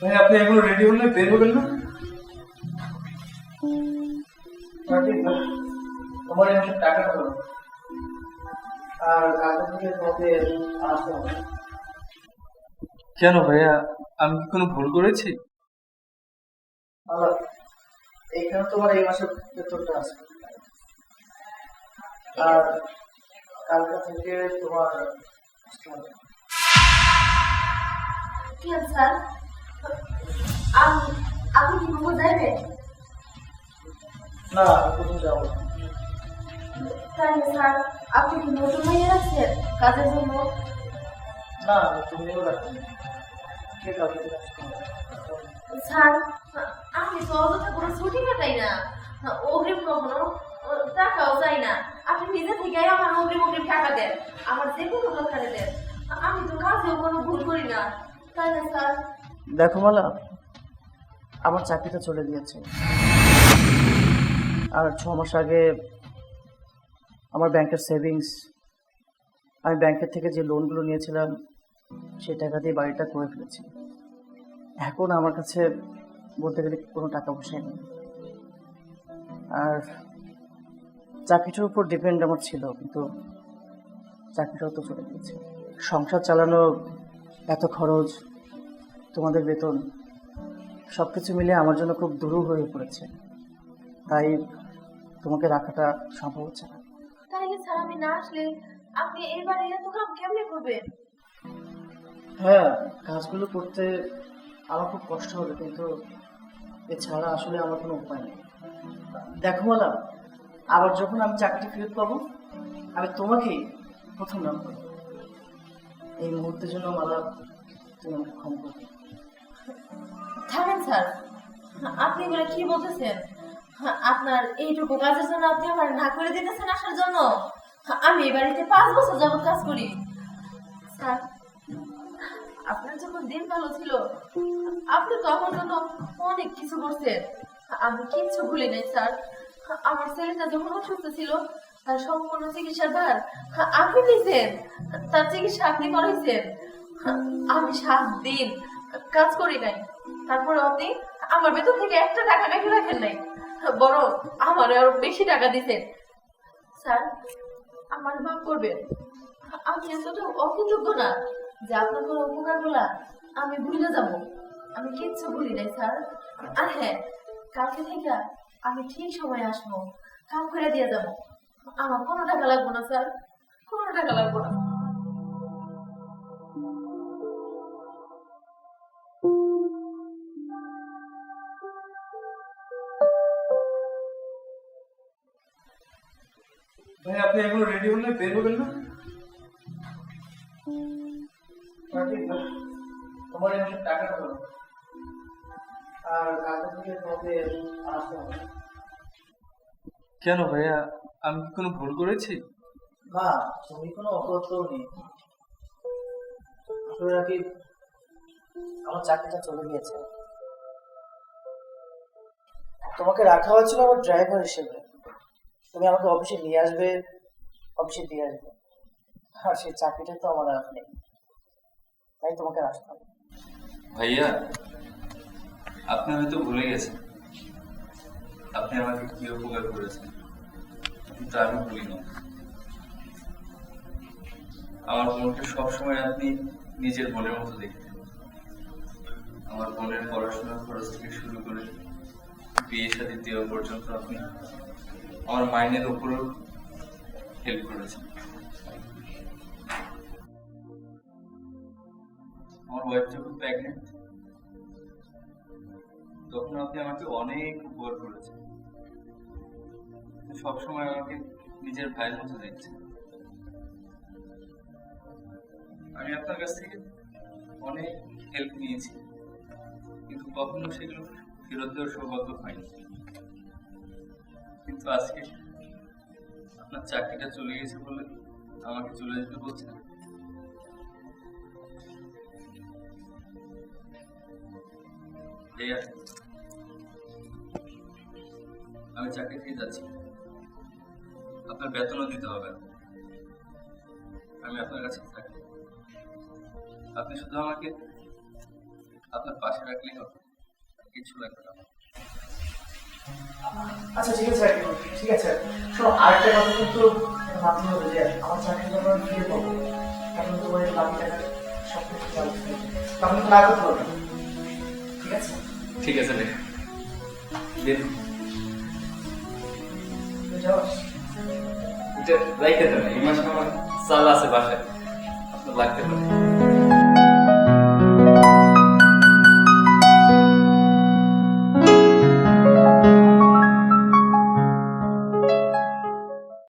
ভাই আপনি এগুলো রেডি হলে বের হবেন না? তোমার মাসের টাকাটা দাও আর কালকে থেকে তোমাকে আসতে হবে। কেন ভাইয়া আমি কি কোনো ভুল করেছি? ভালো এইখানে তোমার এই মাসের বেতনটা আছে। আর কালকে থেকে তোমার হবে। কেন স্যার? আপনি কি ঘুমো যাইবেন না কোথাও যাব। তাহলে স্যার? আপনি কি নতুন হয়ে রাখছেন কাজের জন্য? না আমি তুমিও রাখি কে কালকে থেকে আসতে হবে স্যার আমি তো অযথা কোনো ছুটি কাটাই না। অগ্রিম কখনো টাকাও চাই না। আপনি নিজে থেকে আমার অগ্রিম অগ্রিম টাকা দেন। আমার যে কোনো দরকারে দেন। আমি তো কাজেও কোনো ভুল করি না। তাই না স্যার? দেখো মালা, আমার চাকরিটা চলে গিয়েছে। আর ছ মাস আগে আমার ব্যাংকের সেভিংস, আমি ব্যাংকের থেকে যে লোনগুলো নিয়েছিলাম, সেই টাকা দিয়ে বাড়িটা করে ফেলেছি। এখন আমার কাছে বলতে গেলে কোনো টাকা পয়সা নেই। আর চাকরিটার উপর ডিপেন্ড আমার ছিল, কিন্তু চাকরিটাও তো চলে গিয়েছে। সংসার চালানো, এত খরচ তোমাদের বেতন সব কিছু মিলে আমার জন্য খুব দুরূহ হয়ে পড়েছে। তাই তোমাকে রাখাটা সম্ভব হচ্ছে না। তাহলে স্যার আমি না আসলে আপনি এবারে এত কাম কেমনে করবেন? হ্যাঁ কাজগুলো করতে আমার খুব কষ্ট হবে কিন্তু এছাড়া আসলে আমার কোনো উপায় নেই। দেখো মালা আবার যখন আমি চাকরি ফেরত পাবো আমি তোমাকেই প্রথম নাম করব। এই মুহূর্তের জন্য মালা তুমি আমাকে ক্ষমা করবে থামেন স্যার। আপনি এগুলো কি বলতেছেন? আপনার এইটুকু কাজের জন্য আপনি আমার না করে দিতেছেন আসার জন্য? আমি এই বাড়িতে পাঁচ বছর যাবত কাজ করি। স্যার, আপনার যখন দিন ভালো ছিল, আপনি তো আমার জন্য অনেক কিছু করছেন। আমি কিচ্ছু ভুলি নাই, স্যার। আমার ছেলেটা যখন অসুস্থ ছিল, তার সম্পূর্ণ চিকিৎসার ভার আপনি নিছেন তার চিকিৎসা আপনি করাইছেন। আমি সাত দিন কাজ করি নাই। তারপরে আপনি আমার বেতন থেকে একটা টাকা নাকি রাখেন নাই। বরং আমার আরও বেশি টাকা দিতেন স্যার, আমার মাফ করবেন। আমি এতটা অকৃতজ্ঞ না যে আপনার কোনো উপকারগুলা আমি ভুলে যাব। আমি কিচ্ছু ভুলি নাই, স্যার। আর হ্যাঁ কালকে থেকে আমি ঠিক সময় আসব। কাম করে দিয়ে যাব। আমার কোনো টাকা লাগবো না, স্যার। কোনো টাকা লাগবে না। ভাই আপনি এগুলো রেডি হলে বের হবেন না? তোমার মাসের টাকাটা দাও আর কালকে থেকে তোমাকে আসতে হবে কেন ভাইয়া? আমি কি কোনো ভুল করেছি? না তুমি কোনো অপরাধ নেই আসলে নাকি আমার চাকরিটা চলে গিয়েছে। তোমাকে রাখা হয়েছিল আমার ড্রাইভার হিসেবে। তুমি আমাকে অফিসে নিয়ে আসবে, অফিসে দিয়ে আসবে। আর সেই চাকরিটা তো আমার আর নেই। তাই তোমাকে আসতে হবে ভাইয়া, আপনি হয়তো ভুলে গেছেন। আপনি আমাকে কি উপকার করেছেন? কিন্তু আমি ভুলি না। আমার বোনকে সবসময় আপনি নিজের বোনের মতো দেখতেন। আমার বোনের পড়াশোনার খরচ থেকে শুরু করে বিয়ে শাদী দেওয়া পর্যন্ত আপনি আমার মাইনের উপরও হেল্প করেছেন আমার ওয়াইফ যখন প্রেগনেন্ট তখন আপনি আমাকে অনেক উপকার করেছেন সবসময় আমাকে নিজের ভাইয়ের মতো দেখছেন আমি আপনার কাছ থেকে অনেক হেল্প নিয়েছি কিন্তু কখনো সেগুলো ফেরত দেওয়ার সৌভাগ্য হয়নি কিন্তু আজকে আপনার চাকরিটা চলে গেছে বলে আমাকে চলে যেতে বলছেন আমি চাকরি থেকে যাচ্ছি। আপনার বেতনও দিতে হবে আমি আপনার কাছে থাকি আপনি শুধু আমাকে আপনার পাশে রাখলেই হবে। কিছু লাগবে না। আচ্ছা ঠিক আছে ঠিক আছে। শোনো আরেকটা কথা কিন্তু ভাবতে হবে যে আমার চাকরি যখন ফিরে পাবো তোমার এই বাকি সব কিছু তখন না করতে না। ঠিক আছে? ঠিক আছে দিন রাইখে দেন এই মাসে আমার চাল আছে বাসায়। আপনার লাগতে পারে।